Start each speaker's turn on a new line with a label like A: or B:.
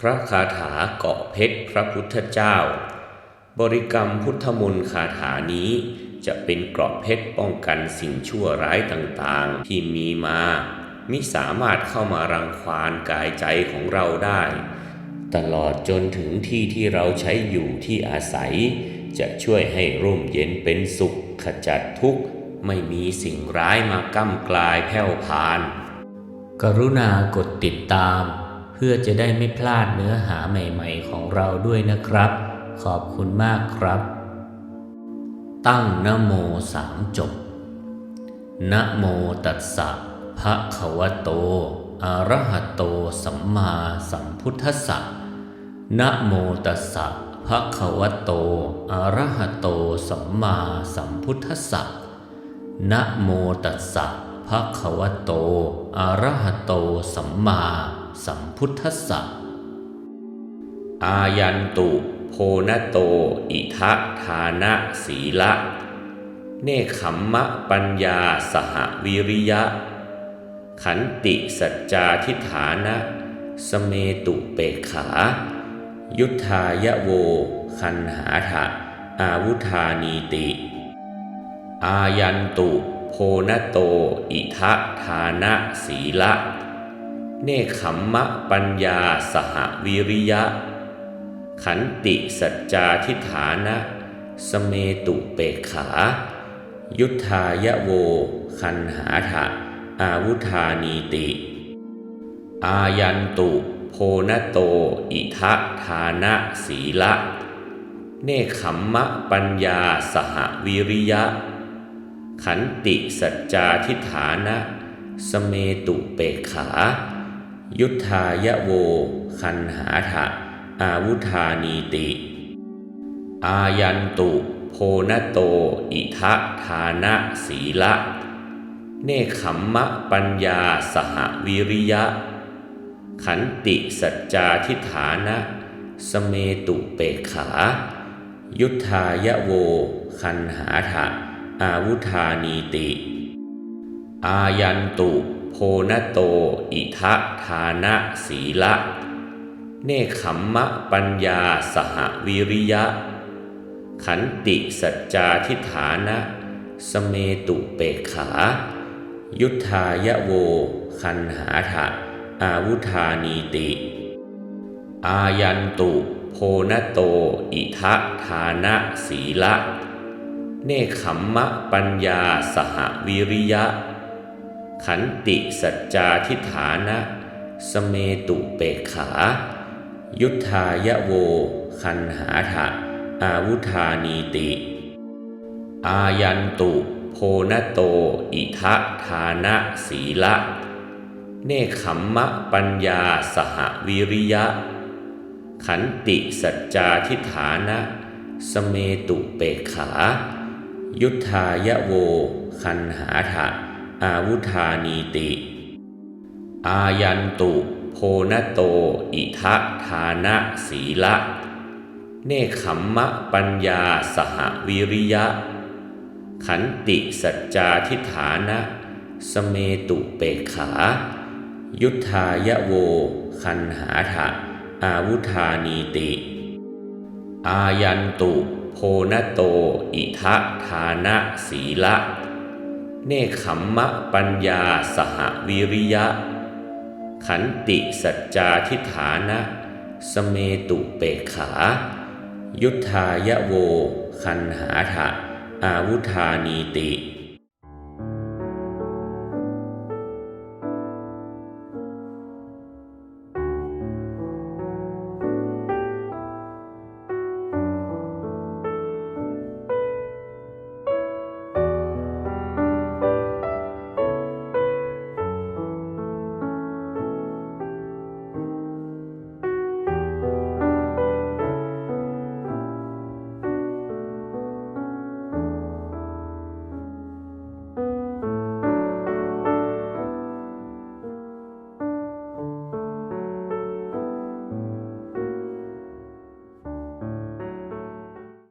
A: พระคาถาเกาะเพชรพระพุทธเจ้า บริกรรมพุทธมนต์คาถานี้จะเป็นเกราะเพชรป้องกันสิ่งชั่วร้ายต่างๆ ที่มีมามิสามารถเข้ามารังควานกายใจของเราได้ ตลอดจนถึงที่ที่เราใช้อยู่ที่อาศัย จะช่วยให้ร่มเย็นเป็นสุขขจัดทุกข์ ไม่มีสิ่งร้ายมาก้ำกลายแผ่วพาน
B: กรุณากดติดตาม เพื่อจะได้ไม่พลาดเนื้อหาใหม่ๆของเราด้วยนะครับ ขอบคุณมากครับ ตั้งนโมสามจบนะโมตัสสะภะคะวะโต อะระหะโต สัมมาสัมพุทธัสสะนะโมตัสสะภะคะวะโต อะระหะโต สัมมาสัมพุทธัสสะนะโมตัสสะ ภะคะวะโต อะระหะโต สัมมาสัมพุทธัสสะ
A: อายันตุ โพนโต อิทะทานะสีละ เนคขมมะปัญญาสหวิริยะ ขันติสัจจาทิฐานะ สเมตุเปขา ยุทธายะโว คันหาถะอาวุธานีติ อายันตุ โพนโต อิทะทานะสีละ เนคขมมะปัญญาสหวิริยะ ขันติสัจจาทิฐานะ สเมตุเปกขา ยุทธายะโว คันหาถะอาวุธานีติ อายันตุ โพนโต อิทะทานะสีละ เนคขมมะปัญญาสหวิริยะ ขันติสัจจาทิฐานะ สเมตุเปกขา ยุทธายะโว คันหาถะ อาวุธานีติ อายันตุ โพนโต อิทะทานะสีละ เนคขมมะปัญญาสหวิริยะ ขันติสัจจาทิฐานะ สเมตุเปกขา ยุทธายะโว คันหาถะ อาวุธานีติ อายันตุ โพนโต อิทะทานะสีละ เนคขมมะปัญญาสหวิริยะ ขันติสัจจาทิฐานะ สเมตุเปกขา ยุทธายะโว คันหาถะอาวุธานีติ อายันตุ โพนโต อิทะทานะสีละ เนคขมมะปัญญาสหวิริยะ ขันติสัจจาทิฐานะ สเมตุเปขา ยุทธายะโว คันหาถะอาวุธานีติ อายันตุ โพนโต อิทะทานะสีละเนคขมมะปัญญาสหวิริยะ ขันติสัจจาทิฐานะ สเมตุเปขา ยุทธายโว คันหาถะอาวุธานีติ อายันตุ โพนโต อิทะทานะสีละ เนคขมมะปัญญาสหวิริยะ ขันติสัจจาทิฐานะ สเมตุเปขา ยุทธายโว คันหาถะอาวุธานีติ อายันตุ โพนโต อิทะทานะสีละ เนคขมมะปัญญาสหวิริยะ ขันติสัจจาทิฐานะ สเมตุเปขา ยุทธายะโว คันหาถะอาวุธานีติ